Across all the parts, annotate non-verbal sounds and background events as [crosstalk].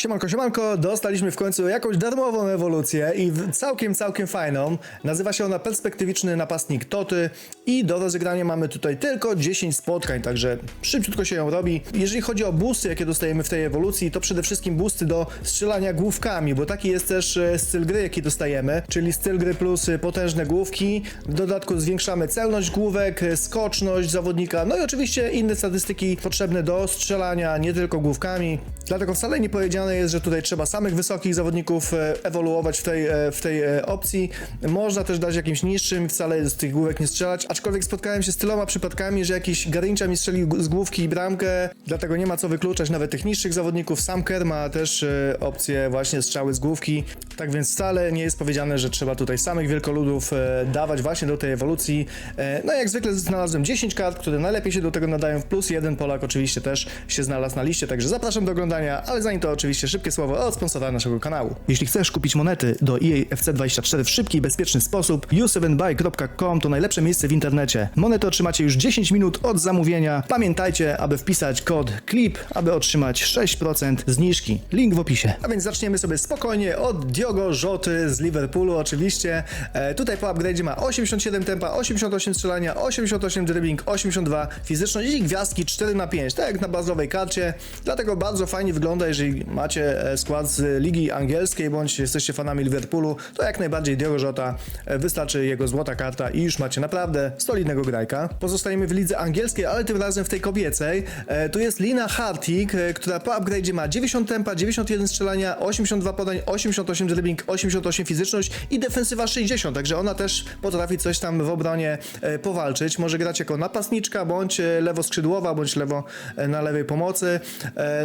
Siemanko, siemanko, dostaliśmy w końcu jakąś darmową ewolucję i całkiem, całkiem fajną. Nazywa się ona Perspektywiczny Napastnik Toty i do rozegrania mamy tutaj tylko 10 spotkań, także szybciutko się ją robi. Jeżeli chodzi o boosty, jakie dostajemy w tej ewolucji, to przede wszystkim boosty do strzelania główkami, bo taki jest też e, styl gry, jaki dostajemy, czyli styl gry plus e, potężne główki. W dodatku zwiększamy celność główek, e, skoczność zawodnika, no i oczywiście inne statystyki potrzebne do strzelania, nie tylko główkami. Dlatego wcale nie powiedziane jest, że tutaj trzeba samych wysokich zawodników e, ewoluować w tej, e, w tej e, opcji. Można też dać jakimś niższym, wcale z tych główek nie strzelać. Aczkolwiek spotkałem się z tyloma przypadkami, że jakiś Garincha mi strzelił z główki bramkę, dlatego nie ma co wykluczać nawet tych niższych zawodników. Sam Kerr ma też opcję właśnie strzały z główki. Tak więc wcale nie jest powiedziane, że trzeba tutaj samych wielkoludów e, dawać właśnie do tej ewolucji. E, no jak zwykle znalazłem 10 kart, które najlepiej się do tego nadają, plus jeden Polak oczywiście też się znalazł na liście, także zapraszam do oglądania, ale zanim to oczywiście szybkie słowo od sponsora naszego kanału. Jeśli chcesz kupić monety do E EA FC24 w szybki i bezpieczny sposób, u7buy.com to najlepsze miejsce w internecie. Monety otrzymacie już 10 minut od zamówienia. Pamiętajcie, aby wpisać kod CLIP, aby otrzymać 6% zniżki. Link w opisie. A więc zaczniemy sobie spokojnie od Diogo Rzoty z Liverpoolu oczywiście. E, tutaj po upgrade ma 87 tempa, 88 strzelania, 88 dribbling, 82 fizyczność i gwiazdki 4 na 5 tak jak na bazowej karcie. Dlatego bardzo fajnie wygląda, jeżeli macie e, skład z ligi angielskiej, bądź jesteście fanami Liverpoolu, to jak najbardziej Diogo Jota e, wystarczy jego złota karta i już macie naprawdę solidnego grajka. Pozostajemy w lidze angielskiej, ale tym razem w tej kobiecej. E, tu jest Lina Hartig, e, która po upgrade ma 90 tempa, 91 strzelania, 82 podań, 88 dribbling, 88 fizyczność i defensywa 60, także ona też potrafi coś tam w obronie e, powalczyć. Może grać jako napastniczka, bądź e, lewoskrzydłowa, bądź lewo e, na lewej pomocy.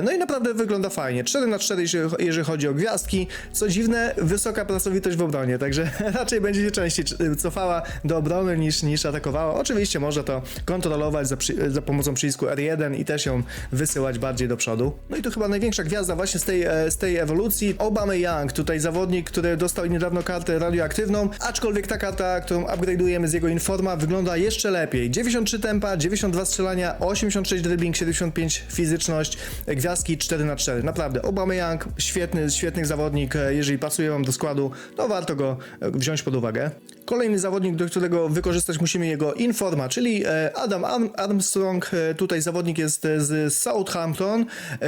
No i naprawdę wygląda fajnie. 4 na 4 jeżeli, chodzi o gwiazdki. Co dziwne, wysoka pracowitość w obronie, także [laughs] raczej będzie się częściej cofała do obrony niż, niż atakowała. Oczywiście można to kontrolować za, przy, za pomocą przycisku R1 i też ją wysyłać bardziej do przodu. No i tu chyba największa gwiazda właśnie z tej, z tej ewolucji. Obama Young, tutaj zawodnik, który dostał niedawno kartę radioaktywną, aczkolwiek ta karta, którą upgrade'ujemy z jego informa, wygląda jeszcze lepiej. 93 tempa, 92 strzelania, 86 dribbling, 75 fizyczność, gwiazdki 4 na 4 Naprawdę, Obama Young, świetny, świetny zawodnik, e, jeżeli pasuje wam do składu, to warto go e, wziąć pod uwagę. Kolejny zawodnik, do którego wykorzystać musimy jego informa, czyli e, Adam Arm- Armstrong. E, Tutaj zawodnik jest e, z Southampton.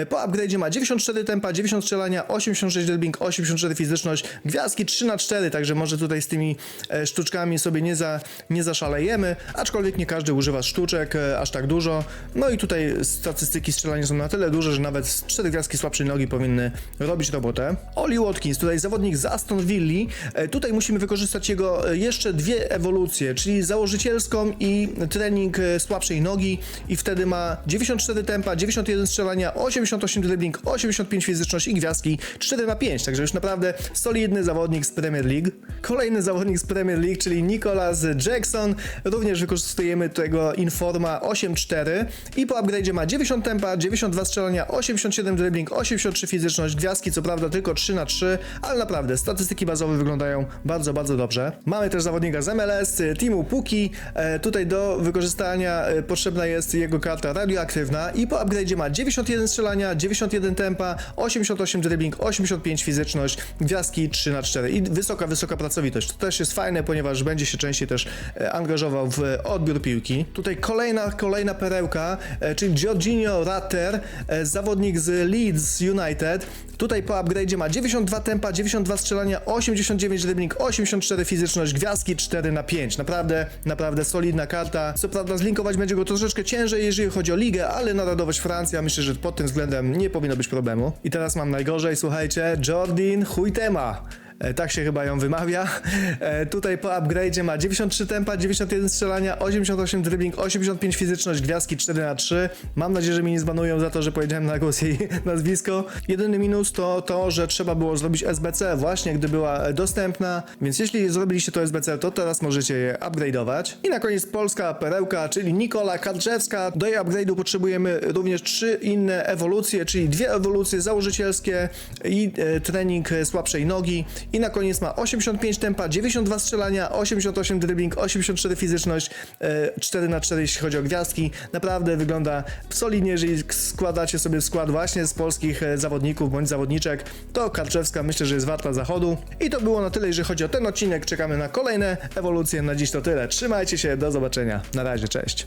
Po upgrade'zie ma 94 tempa, 90 strzelania, 86 dribbling, 84 fizyczność, gwiazdki 3 na 4 także może tutaj z tymi sztuczkami sobie nie, za, nie zaszalejemy, aczkolwiek nie każdy używa sztuczek aż tak dużo. No i tutaj statystyki strzelania są na tyle duże, że nawet 4 gwiazdki słabszej nogi powinny robić robotę. Oli Watkins, tutaj zawodnik z Aston Villa. Tutaj musimy wykorzystać jego jeszcze dwie ewolucje, czyli założycielską i trening e, słabszej nogi i wtedy ma 94 tempa, 91 strzelania, 88 dribbling, 85 fizyczność i gwiazdki 4 na 5, także już naprawdę solidny zawodnik z Premier League. Kolejny zawodnik z Premier League, czyli Nicholas Jackson, również wykorzystujemy tego Informa 8.4 i po upgrade ma 90 tempa, 92 strzelania, 87 dribbling, 83 fizyczność, gwiazdki co prawda tylko 3 na 3, ale naprawdę statystyki bazowe wyglądają bardzo, bardzo dobrze. Mamy też zawodnika z MLS, y, Timu Puki. E, tutaj do wykorzystania e, potrzebna jest jego karta radioaktywna i po upgrade ma 91 strzelania, 91 tempa, 88 dribbling, 85 fizyczność, gwiazdki 3 na 4 i wysoka, wysoka pracowitość. To też jest fajne, ponieważ będzie się częściej też e, angażował w odbiór piłki. Tutaj kolejna, kolejna perełka, czyli Jorginho Ratter, zawodnik z Leeds United. Tutaj po upgrade ma 92 tempa, 92 strzelania, 89 dribbling, 84 fizyczność, gwiazdki 4 na 5. Naprawdę, naprawdę solidna karta. Co prawda zlinkować będzie go troszeczkę ciężej, jeżeli chodzi o ligę, ale narodowość Francja myślę, że pod tym względem nie powinno być problemu. I teraz mam najgorzej, słuchajcie, Jordin Huitema. E, Tak się chyba ją wymawia. E, tutaj po upgrade ma 93 tempa, 91 strzelania, 88 dribbling, 85 fizyczność, gwiazdki 4 na 3 Mam nadzieję, że mi nie zbanują za to, że powiedziałem na głos jej [laughs] nazwisko. Jedyny minus to to, że trzeba było zrobić SBC właśnie, gdy była dostępna. Więc jeśli zrobiliście to SBC, to teraz możecie je upgrade'ować. I na koniec polska perełka, czyli Nikola Karczewska. Do jej upgrade'u potrzebujemy również trzy inne ewolucje, czyli dwie ewolucje założycielskie i e, trening słabszej nogi i na koniec ma 85 tempa, 92 strzelania, 88 dribbling, 84 fizyczność, e, 4 na 4 jeśli chodzi o gwiazdki. Naprawdę wygląda solidnie, jeżeli składacie sobie skład właśnie z polskich e, zawodników bądź zawodniczek, to Karczewska myślę, że jest warta zachodu. I to było na tyle, jeżeli chodzi o ten odcinek. Czekamy na kolejne ewolucje. Na dziś to tyle. Trzymajcie się, do zobaczenia. Na razie, cześć.